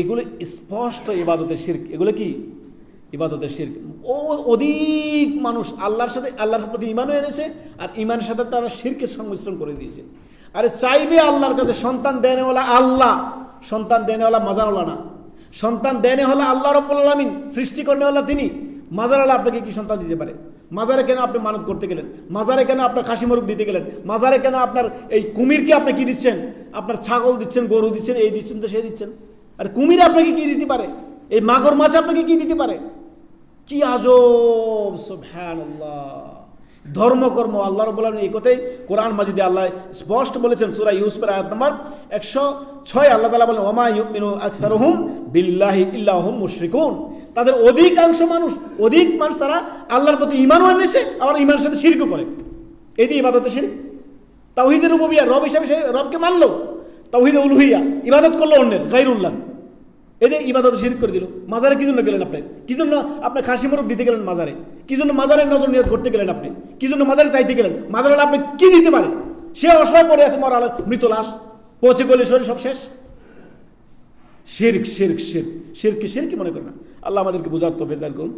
এগুলো স্পষ্ট ইবাদতের শির্ক। এগুলো কি? ইবাদতের শির্ক। ও, অধিক মানুষ আল্লাহর সাথে, আল্লাহর প্রতি ইমানও এনেছে আর ইমানের সাথে তারা শির্কের সংমিশ্রণ করে দিয়েছে। আরে চাইবে আল্লাহর কাছে, সন্তান দেনেওয়ালা আল্লাহ, সন্তান দেনেওয়ালা মাজারওয়ালা না। সন্তান দেনে হলো আল্লাহ রব্বুল আলমিন, সৃষ্টি করনেওয়ালা তিনি। মাজারালা আপনাকে কি সন্তান দিতে পারে? মাজারে কেন আপনি মানত করতে গেলেন? মাজারে কেন আপনার খাসি মরুক দিতে গেলেন? মাজারে কেন আপনার এই কুমিরকে আপনি কি দিচ্ছেন? আপনার ছাগল দিচ্ছেন, গরু দিচ্ছেন, এই দিচ্ছেন, তো সেই দিচ্ছেন। আর কুমির আপনাকে কি দিতে পারে? এই মাগর মাছ আপনাকে কি দিতে পারে? কি আজব ধর্মকর্ম, আল্লাহ আলামিন এই কথাই কোরআন মাজিদে আল্লাহ স্পষ্ট বলেছেন সূরা ইউসুফের আয়াত নম্বর একশো ছয়। আল্লাহ তালা বলেন ওমা ইউমিনু আকসারুহুম বিল্লাহি ইল্লাহুম মুশরিকুন। তাদের অধিকাংশ মানুষ, অধিক মানুষ তারা আল্লাহর প্রতি ইমানও এনেছে আবার ইমানের সাথে শিরকও করে। দিয়ে ইবাদতে শিরক তাওহিদের রুবুবিয়া, রব হিসাবে সে রবকে মানলো। তাওহিদে উলুহিয়া, ইবাদত করল অন্যের গাইরুল্লাহ এদের ইবাদত শিরিক করে দিল, মাজারে কি জন্য গেলেন আপনি? কি জন্য আপনি খাসি মোরগ দিতে গেলেন মাজারে? কি জন্য মাজারের নজর নিয়ত করতে গেলেন আপনি? কি জন্য মাজারে চাইতে গেলেন? মাজারে আপনি কি দিতে পারে? সে অসহায় পড়ে আছে মরা মৃত লাশ। পৌঁছে গেলে শরীর সব শেষ? শির্ক শির্ক শির্ক। শিরকে শিরকি মনে করেন আল্লাহ আমাদেরকে বোঝার তো বেদার করুন।